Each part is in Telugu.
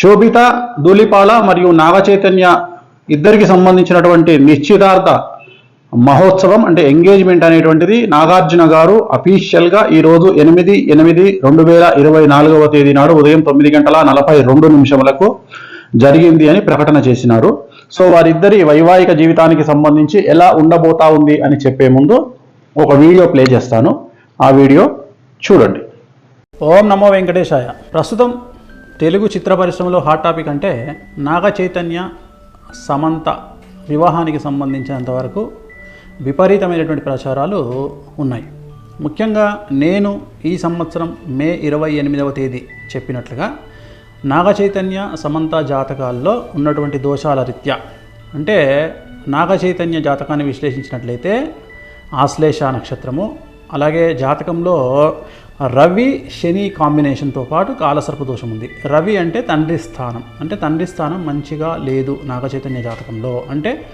శోభిత ధూళిపాల మరియు నాగచైతన్య ఇద్దరికి సంబంధించినటువంటి నిశ్చితార్థ మహోత్సవం అంటే ఎంగేజ్మెంట్ అనేటువంటిది. నాగార్జున గారు అఫీషియల్గా ఈరోజు ఎనిమిది ఎనిమిది రెండు వేల ఇరవై నాలుగవ తేదీ నాడు ఉదయం తొమ్మిది గంటల నలభై రెండు నిమిషములకు జరిగింది అని ప్రకటన చేసినారు. సో వారిద్దరి వైవాహిక జీవితానికి సంబంధించి ఎలా ఉండబోతా ఉంది అని చెప్పే ముందు ఒక వీడియో ప్లే చేస్తాను. ఆ వీడియో చూడండి. ఓం నమో వెంకటేశాయ. ప్రస్తుతం తెలుగు చిత్ర పరిశ్రమలో హాట్ టాపిక్ అంటే నాగ చైతన్య సమంత వివాహానికి సంబంధించినంత వరకు విపరీతమైనటువంటి ప్రచారాలు ఉన్నాయి. ముఖ్యంగా నేను ఈ సంవత్సరం మే ఇరవై ఎనిమిదవ తేదీ చెప్పినట్లుగా నాగ చైతన్య సమంత జాతకాల్లో ఉన్నటువంటి దోషాల రీత్యా అంటే నాగ చైతన్య జాతకాన్ని విశ్లేషించినట్లయితే ఆశ్లేష నక్షత్రము అలాగే జాతకంలో రవి శని కాంబినేషన్తో పాటు కాలసర్ప దోషం ఉంది. రవి అంటే తండ్రి స్థానం. అంటే తండ్రి స్థానం మంచిగా లేదు నాగచైతన్య జాతకంలో. అంటే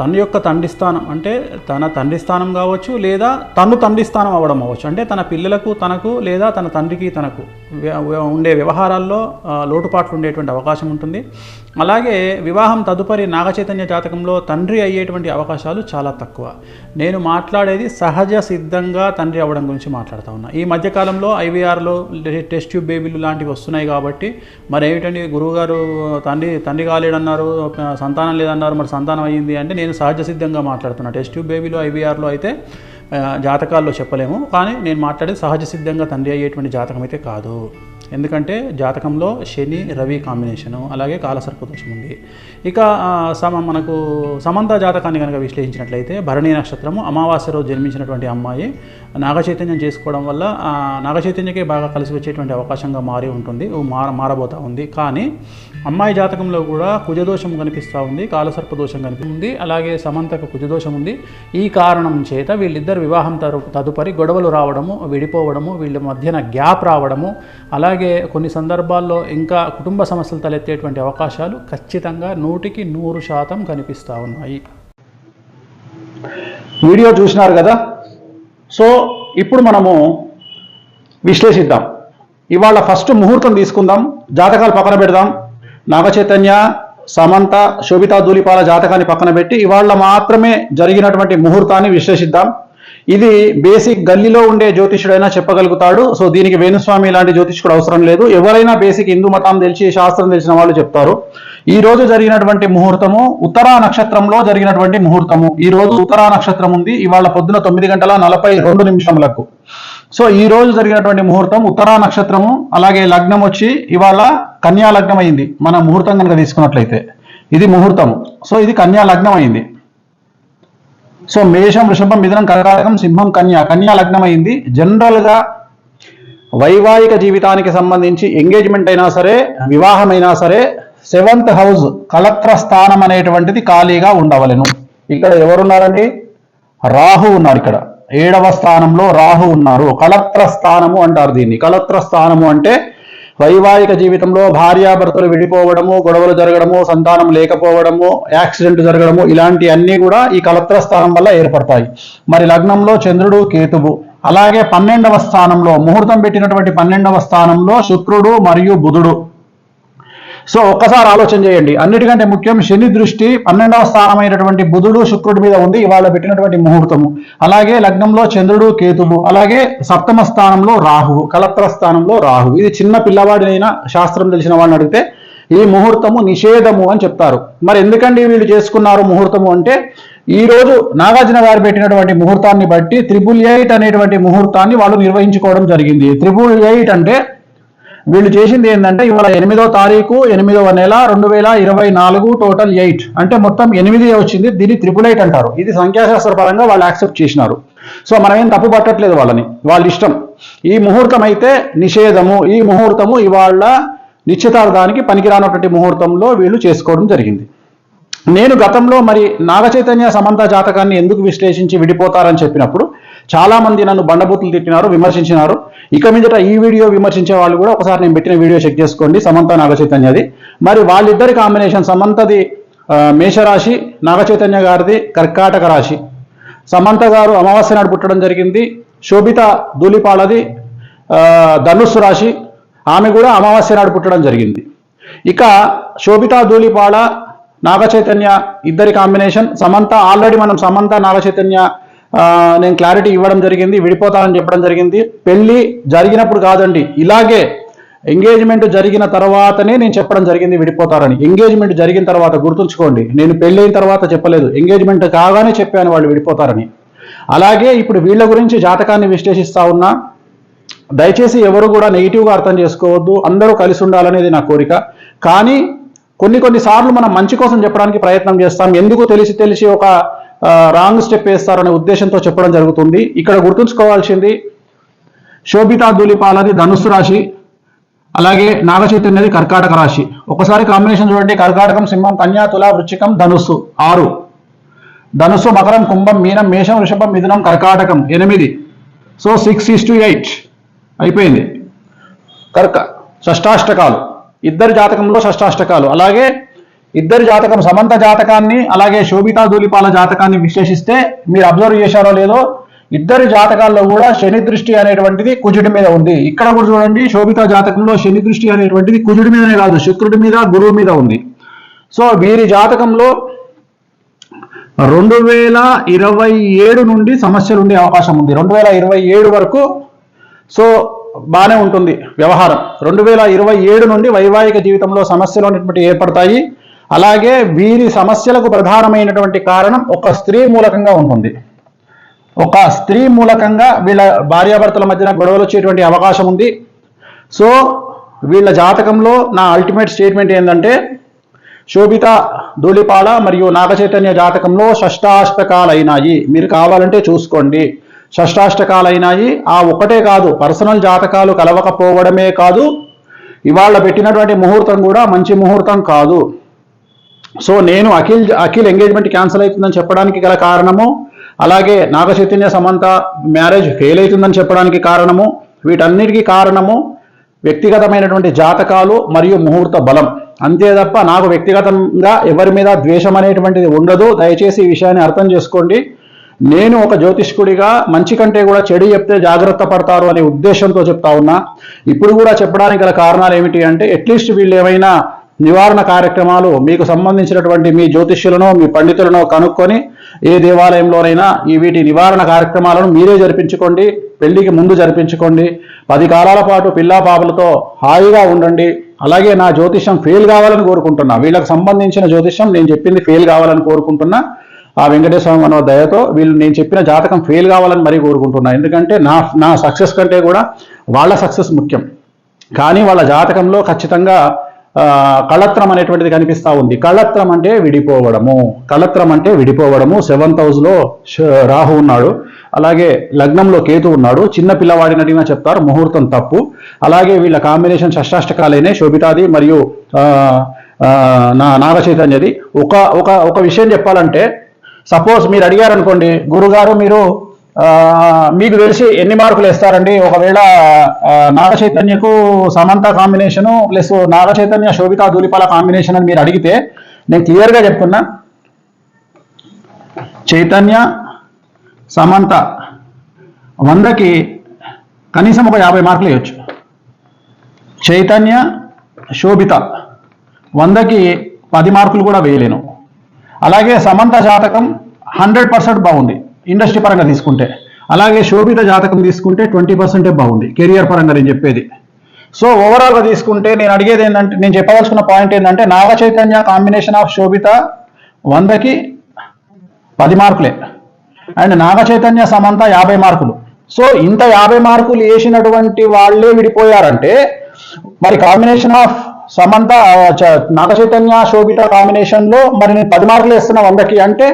తన యొక్క తండ్రి స్థానం అంటే తన తండ్రి స్థానం కావచ్చు లేదా తను తండ్రి స్థానం అవ్వడం అవ్వచ్చు. అంటే తన పిల్లలకు తనకు లేదా తన తండ్రికి తనకు. ఉండే వ్యవహారాల్లో లోటుపాట్లు ఉండేటువంటి అవకాశం ఉంటుంది. అలాగే వివాహం తదుపరి నాగచైతన్య జాతకంలో తండ్రి అయ్యేటువంటి అవకాశాలు చాలా తక్కువ. నేను మాట్లాడేది సహజ సిద్ధంగా తండ్రి అవ్వడం గురించి మాట్లాడుతూ ఉన్నా. ఈ మధ్యకాలంలో ఐవీఆర్లో టెస్ట్ ట్యూబ్ బేబీలు లాంటివి వస్తున్నాయి కాబట్టి మరి ఏమిటండి గురువుగారు తండ్రి తండ్రి కాలేడన్నారు సంతానం లేదన్నారు మరి సంతానం అయ్యింది అంటే నేను సహజ సిద్ధంగా మాట్లాడుతున్నా. టెస్ట్ ట్యూబ్ బేబీలు ఐవీఆర్లో అయితే జాతకాల్లో చెప్పలేము. కానీ నేను మాట్లాడేది సహజ సిద్ధంగా తండ్రి అయ్యేటువంటి జాతకం అయితే కాదు. ఎందుకంటే జాతకంలో శని రవి కాంబినేషను అలాగే కాలసర్ప దోషం ఉంది. ఇక సమ మనకు సమంత జాతకాన్ని కనుక విశ్లేషించినట్లయితే భరణి నక్షత్రము అమావాస్య రోజు జన్మించినటువంటి అమ్మాయి నాగచైతన్యం చేసుకోవడం వల్ల నాగచైతన్యకే బాగా కలిసి వచ్చేటువంటి అవకాశంగా మారి ఉంటుంది మార మారబోతూ ఉంది. కానీ అమ్మాయి జాతకంలో కూడా కుజదోషం కనిపిస్తూ ఉంది కాలసర్ప దోషం కనిపిస్తుంది అలాగే సమంతకు కుజదోషం ఉంది. ఈ కారణం చేత వీళ్ళిద్దరు వివాహం తరు తదుపరి గొడవలు రావడము విడిపోవడము వీళ్ళ మధ్యన గ్యాప్ రావడము అలాగే కొన్ని సందర్భాల్లో ఇంకా కుటుంబ సమస్యలు తలెత్తేటువంటి అవకాశాలు ఖచ్చితంగా నూటికి నూరు శాతం కనిపిస్తూ ఉన్నాయి. వీడియో చూసినారు కదా? సో ఇప్పుడు మనము విశ్లేషిద్దాం. ఇవాళ ఫస్ట్ ముహూర్తం తీసుకుందాం జాతకాలు పక్కన పెడదాం. నాగచైతన్య సమంత శోభితా దూలిపాల జాతకాన్ని పక్కన పెట్టి ఇవాళ మాత్రమే జరిగినటువంటి ముహూర్తాన్ని విశ్లేషిద్దాం. ఇది బేసిక్ గల్లీలో ఉండే జ్యోతిష్యుడైనా చెప్పగలుగుతాడు. సో దీనికి వేణుస్వామి లాంటి జ్యోతిష్కుడు అవసరం లేదు. ఎవరైనా బేసిక్ హిందూ మతం తెలిసి శాస్త్రం తెలిసిన వాళ్ళు చెప్తారు. ఈ రోజు జరిగినటువంటి ముహూర్తము ఉత్తరా నక్షత్రంలో జరిగినటువంటి ముహూర్తము. ఈ రోజు ఉత్తరా నక్షత్రం ఉంది. ఇవాళ పొద్దున తొమ్మిది గంటల నలభై రెండు నిమిషములకు. సో ఈ రోజు జరిగినటువంటి ముహూర్తం ఉత్తరా నక్షత్రము అలాగే లగ్నం వచ్చి ఇవాళ కన్యా లగ్నం అయింది మన ముహూర్తం కనుక తీసుకున్నట్లయితే ఇది ముహూర్తము. సో ఇది కన్యా లగ్నం అయింది సో మేషం వృషభం మిథునం కర్కాటకం సింహం కన్యా. కన్యా లగ్నం అయింది జనరల్గా వైవాహిక జీవితానికి సంబంధించి ఎంగేజ్మెంట్ అయినా సరే వివాహం అయినా సరే సెవెంత్ హౌస్ కలత్ర స్థానం అనేటువంటిది ఖాళీగా ఉండవలెను. ఇక్కడ ఎవరున్నారండి? రాహు ఉన్నారు ఇక్కడ. ఏడవ స్థానంలో రాహు ఉన్నారు. కలత్ర స్థానము అంటారు దీన్ని. కలత్ర స్థానము అంటే వైవాహిక జీవితంలో భార్యాభర్తలు విడిపోవడము గొడవలు జరగడము సంతానం లేకపోవడము యాక్సిడెంట్ జరగడము ఇలాంటి అన్నీ కూడా ఈ కలత్ర స్థానం వల్ల ఏర్పడతాయి. మరి లగ్నంలో చంద్రుడు కేతువు అలాగే పన్నెండవ స్థానంలో ముహూర్తం పెట్టినటువంటి పన్నెండవ స్థానంలో శుక్రుడు మరియు బుధుడు. సో ఒక్కసారి ఆలోచన చేయండి. అన్నిటికంటే ముఖ్యం శని దృష్టి పన్నెండవ స్థానమైనటువంటి బుధుడు శుక్రుడి మీద ఉంది ఇవాళ పెట్టినటువంటి ముహూర్తము. అలాగే లగ్నంలో చంద్రుడు కేతువు అలాగే సప్తమ స్థానంలో రాహువు కలత్ర స్థానంలో రాహువు. ఇది చిన్న పిల్లవాడినైనా శాస్త్రం తెలిసిన వాడిని అడిగితే ఈ ముహూర్తము నిషేధము అని చెప్తారు. మరి ఎందుకండి వీళ్ళు చేసుకున్నారు ముహూర్తము అంటే ఈ రోజు నాగార్జున గారు పెట్టినటువంటి ముహూర్తాన్ని బట్టి త్రిబుల్ ఎయిట్ అనేటువంటి ముహూర్తాన్ని వాళ్ళు నిర్వహించుకోవడం జరిగింది. త్రిబుల్ ఎయిట్ అంటే వీళ్ళు చేసింది ఏంటంటే ఇవాళ ఎనిమిదో తారీఖు ఎనిమిదవ నెల రెండు వేల ఇరవై నాలుగు టోటల్ ఎయిట్ అంటే మొత్తం ఎనిమిది వచ్చింది? దీన్ని త్రిపుల్ ఎయిట్ అంటారు. ఇది సంఖ్యాశాస్త్ర పరంగా వాళ్ళు యాక్సెప్ట్ చేసినారు. సో మనం ఏం తప్పు పట్టట్లేదు వాళ్ళని. వాళ్ళ ఇష్టం. ఈ ముహూర్తం అయితే నిషేధము. ఈ ముహూర్తము ఇవాళ నిశ్చితార్థానికి పనికిరానటువంటి ముహూర్తంలో వీళ్ళు చేసుకోవడం జరిగింది. నేను గతంలో మరి నాగచైతన్య సమంత జాతకాన్ని ఎందుకు విశ్లేషించి విడిపోతారని చెప్పినప్పుడు చాలామంది నన్ను బండబూతులు తిట్టినారు విమర్శించినారు. ఇక మీదట ఈ వీడియో విమర్శించే వాళ్ళు కూడా ఒకసారి నేను పెట్టిన వీడియో చెక్ చేసుకోండి. సమంత నాగచైతన్యది మరి వాళ్ళిద్దరి కాంబినేషన్ సమంతది మేషరాశి నాగచైతన్య గారిది కర్కాటక రాశి. సమంత గారు అమావాస్య నాడు పుట్టడం జరిగింది. శోభిత ధూళిపాలది ధనుస్సు రాశి. ఆమె కూడా అమావాస్య నాడు పుట్టడం జరిగింది. ఇక శోభితా ధూళిపాల నాగచైతన్య ఇద్దరి కాంబినేషన్ సమంత ఆల్రెడీ మనం సమంత నాగచైతన్య నేను క్లారిటీ ఇవ్వడం జరిగింది విడిపోతానని చెప్పడం జరిగింది. పెళ్ళి జరిగినప్పుడు కాదండి ఇలాగే ఎంగేజ్మెంట్ జరిగిన తర్వాతనే నేను చెప్పడం జరిగింది విడిపోతారని ఎంగేజ్మెంట్ జరిగిన తర్వాత గుర్తుంచుకోండి నేను పెళ్ళైన తర్వాత చెప్పలేదు. ఎంగేజ్మెంట్ కాగానే చెప్పాను వాళ్ళు విడిపోతారని. అలాగే ఇప్పుడు వీళ్ళ గురించి జాతకాన్ని విశ్లేషిస్తా ఉన్నా దయచేసి ఎవరు కూడా నెగిటివ్గా అర్థం చేసుకోవద్దు అందరూ కలిసి ఉండాలనేది నా కోరిక. కానీ కొన్ని కొన్ని సార్లు మనం మంచి కోసం చెప్పడానికి ప్రయత్నం చేస్తాం. ఎందుకు తెలిసి తెలిసి ఒక రాంగ్ స్టెప్ వేస్తారనే ఉద్దేశంతో చెప్పడం జరుగుతుంది. ఇక్కడ గుర్తుంచుకోవాల్సింది శోభితా ధూళిపాలది ధనుస్సు రాశి అలాగే నాగచైతన్యది కర్కాటక రాశి. ఒకసారి కాంబినేషన్ చూడండి కర్కాటకం సింహం కన్యా తుల వృచ్చికం ధనుస్సు ఆరు. ధనుస్సు మకరం కుంభం మీనం మేషం వృషభం మిథునం కర్కాటకం ఎనిమిది. So six is two eight అయిపోయింది. కర్క షష్టాష్టకాలు. ఇద్దరి జాతకంలో షష్టాష్టకాలు. అలాగే ఇద్దరి జాతకం సమంత జాతకాన్ని అలాగే శోభితా ధూళిపాల జాతకాన్ని విశ్లేషిస్తే మీరు అబ్జర్వ్ చేశారో లేదో ఇద్దరి జాతకాల్లో కూడా శని దృష్టి అనేటువంటిది కుజుడి మీద ఉంది. ఇక్కడ కూడా చూడండి శోభితా జాతకంలో శని దృష్టి అనేటువంటిది కుజుడి మీదనే కాదు శుక్రుడి మీద గురువు మీద ఉంది. సో వీరి జాతకంలో రెండు వేల ఇరవై ఏడు నుండి సమస్యలు ఉండే అవకాశం ఉంది. రెండు వేల ఇరవై ఏడు వరకు సో బాగానే ఉంటుంది వ్యవహారం. రెండు వేల ఇరవై ఏడు నుండి వైవాహిక జీవితంలో సమస్యలు అనేటువంటి ఏర్పడతాయి. అలాగే వీరి సమస్యలకు ప్రధానమైనటువంటి కారణం ఒక స్త్రీ మూలకంగా ఉంటుంది. ఒక స్త్రీ మూలకంగా వీళ్ళ భార్యాభర్తల మధ్యన గొడవలు వచ్చేటువంటి అవకాశం ఉంది. సో వీళ్ళ జాతకంలో నా అల్టిమేట్ స్టేట్మెంట్ ఏంటంటే శోభిత ధూళిపాల మరియు నాగచైతన్య జాతకంలో షష్టాష్టకాలైనాయి. మీరు కావాలంటే చూసుకోండి. షష్టాష్టకాలైనాయి. ఆ ఒకటే కాదు పర్సనల్ జాతకాలు కలవకపోవడమే కాదు ఇవాళ పెట్టినటువంటి ముహూర్తం కూడా మంచి ముహూర్తం కాదు. సో నేను అఖిల్ అఖిల్ ఎంగేజ్మెంట్ క్యాన్సిల్ అవుతుందని చెప్పడానికి గల కారణము అలాగే నాగచైతన్య సమంత మ్యారేజ్ ఫెయిల్ అవుతుందని చెప్పడానికి కారణము వీటన్నిటికీ కారణము వ్యక్తిగతమైనటువంటి జాతకాలు మరియు ముహూర్త బలం. అంతే తప్ప నాకు వ్యక్తిగతంగా ఎవరి మీద ద్వేషం అనేటువంటిది ఉండదు. దయచేసి ఈ విషయాన్ని అర్థం చేసుకోండి. నేను ఒక జ్యోతిష్కుడిగా మంచి కంటే కూడా చెడు చెప్తే జాగ్రత్త పడతారు అనే ఉద్దేశంతో చెప్తా ఉన్నా. ఇప్పుడు కూడా చెప్పడానికి గల కారణాలు ఏమిటి అంటే అట్లీస్ట్ వీళ్ళు ఏమైనా నివారణ కార్యక్రమాలు మీకు సంబంధించినటువంటి మీ జ్యోతిష్యులను మీ పండితులను కనుక్కొని ఏ దేవాలయంలోనైనా ఈ వీటి నివారణ కార్యక్రమాలను మీరే జరిపించుకోండి పెళ్ళికి ముందు జరిపించుకోండి. పది కాలాల పాటు పిల్లా పాపలతో హాయిగా ఉండండి. అలాగే నా జ్యోతిష్యం ఫెయిల్ కావాలని కోరుకుంటున్నా. వీళ్ళకి సంబంధించిన జ్యోతిష్యం నేను చెప్పింది ఫెయిల్ కావాలని కోరుకుంటున్నా. ఆ వెంకటేశ్వర మన దయతో వీళ్ళు నేను చెప్పిన జాతకం ఫెయిల్ కావాలని మరీ కోరుకుంటున్నా. ఎందుకంటే నా నా సక్సెస్ కంటే కూడా వాళ్ళ సక్సెస్ ముఖ్యం. కానీ వాళ్ళ జాతకంలో ఖచ్చితంగా కళత్రం అనేటువంటిది కనిపిస్తూ ఉంది. కళత్రం అంటే విడిపోవడము. కళత్రం అంటే విడిపోవడము. సెవెంత్ హౌస్లో రాహు ఉన్నాడు. అలాగే లగ్నంలో కేతు ఉన్నాడు. చిన్న పిల్లవాడిని అడిగినా చెప్తారు. ముహూర్తం తప్పు. అలాగే వీళ్ళ కాంబినేషన్ షష్టాష్టకాలైనే శోభితాది మరియు నా నాగ చైతన్యది ఒక ఒక ఒక విషయం చెప్పాలంటే సపోజ్ మీరు అడిగారు అనుకోండి గురుగారు మీరు మీకు తెలిసి ఎన్ని మార్కులు వేస్తారండి? ఒకవేళ Naga చైతన్యకు Samantha combination plus Naga Chaitanya Sobhita Dhulipala combination అని మీరు అడిగితే నేను క్లియర్గా చెప్తున్నా. చైతన్య సమంత వందకి కనీసం ఒక యాభై మార్కులు వేయచ్చు. చైతన్య శోభిత వందకి పది మార్కులు కూడా వేయలేను. అలాగే సమంత జాతకం హండ్రెడ్ పర్సెంట్ బాగుంది. ఇండస్ట్రీ పరంగా తీసుకుంటే. అలాగే శోభిత జాతకం తీసుకుంటే ట్వంటీ పర్సెంటే బాగుంది. కెరియర్ పరంగా నేను చెప్పేది. సో ఓవరాల్గా తీసుకుంటే నేను అడిగేది ఏంటంటే నేను చెప్పవలసిన పాయింట్ ఏంటంటే నాగ చైతన్య కాంబినేషన్ ఆఫ్ శోభిత వందకి పది మార్కులే. అండ్ నాగ చైతన్య సమంత యాభై మార్కులు. సో ఇంత యాభై మార్కులు వేసినటువంటి వాళ్ళే విడిపోయారంటే మరి కాంబినేషన్ ఆఫ్ సమంత నాగ చైతన్య శోభిత కాంబినేషన్లో మరి నేను పది మార్కులు వేస్తున్నా వందకి అంటే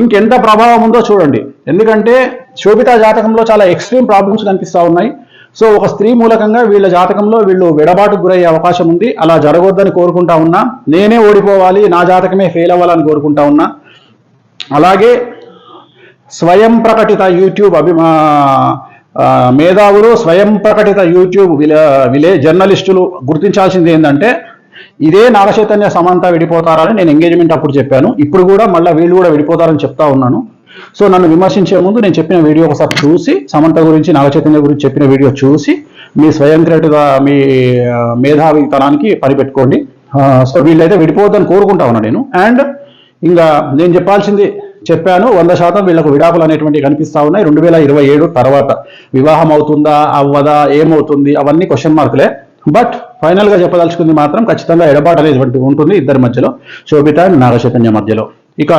ఇంకెంత ప్రభావం ఉందో చూడండి. ఎందుకంటే శోభిత జాతకంలో చాలా ఎక్స్ట్రీమ్ ప్రాబ్లమ్స్ కనిపిస్తూ ఉన్నాయి. సో ఒక స్త్రీ మూలకంగా వీళ్ళ జాతకంలో వీళ్ళు విడబాటుకు గురయ్యే అవకాశం ఉంది. అలా జరగొద్దని కోరుకుంటా ఉన్నా నేనే ఓడిపోవాలి నా జాతకమే ఫెయిల్ అవ్వాలని కోరుకుంటా ఉన్నా. అలాగే స్వయం ప్రకటిత యూట్యూబ్ అభిమా మేధావులు స్వయం ప్రకటిత యూట్యూబ్ విలే విలే జర్నలిస్టులు గుర్తించాల్సింది ఏంటంటే ఇదే నాగచైతన్య సమంత విడిపోతారని నేను ఎంగేజ్మెంట్ అప్పుడు చెప్పాను. ఇప్పుడు కూడా మళ్ళీ వీళ్ళు కూడా విడిపోతారని చెప్తా ఉన్నాను. సో నన్ను విమర్శించే ముందు నేను చెప్పిన వీడియో ఒకసారి చూసి సమంత గురించి నాగచైతన్య గురించి చెప్పిన వీడియో చూసి మీ స్వయం క్రియేటివ్గా మీ మేధావితనానికి పనిపెట్టుకోండి సో వీళ్ళైతే విడిపోవద్దని కోరుకుంటా ఉన్నా నేను. అండ్ ఇంకా నేను చెప్పాల్సింది చెప్పాను వంద శాతం వీళ్ళకు విడాకులు అనేటువంటివి కనిపిస్తా ఉన్నాయి. రెండు వేల ఇరవై ఏడు తర్వాత వివాహం అవుతుందా అవ్వదా ఏమవుతుంది అవన్నీ క్వశ్చన్ మార్కులే బట్ ఫైనల్గా చెప్పదలుచుకుంది మాత్రం ఖచ్చితంగా ఎడబాటు అనేటువంటి ఉంటుంది ఇద్దరి మధ్యలో. శోభిత అండ్ నాగచైతన్య మధ్యలో. ఇక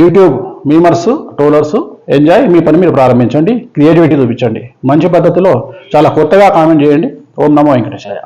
యూట్యూబ్ మీమర్స్ టోలర్స్ ఎంజాయ్ మీ పని మీరు ప్రారంభించండి. క్రియేటివిటీ చూపించండి. మంచి పద్ధతిలో చాలా కొత్తగా కామెంట్ చేయండి. ఓం నమో వెంకటేశాయ.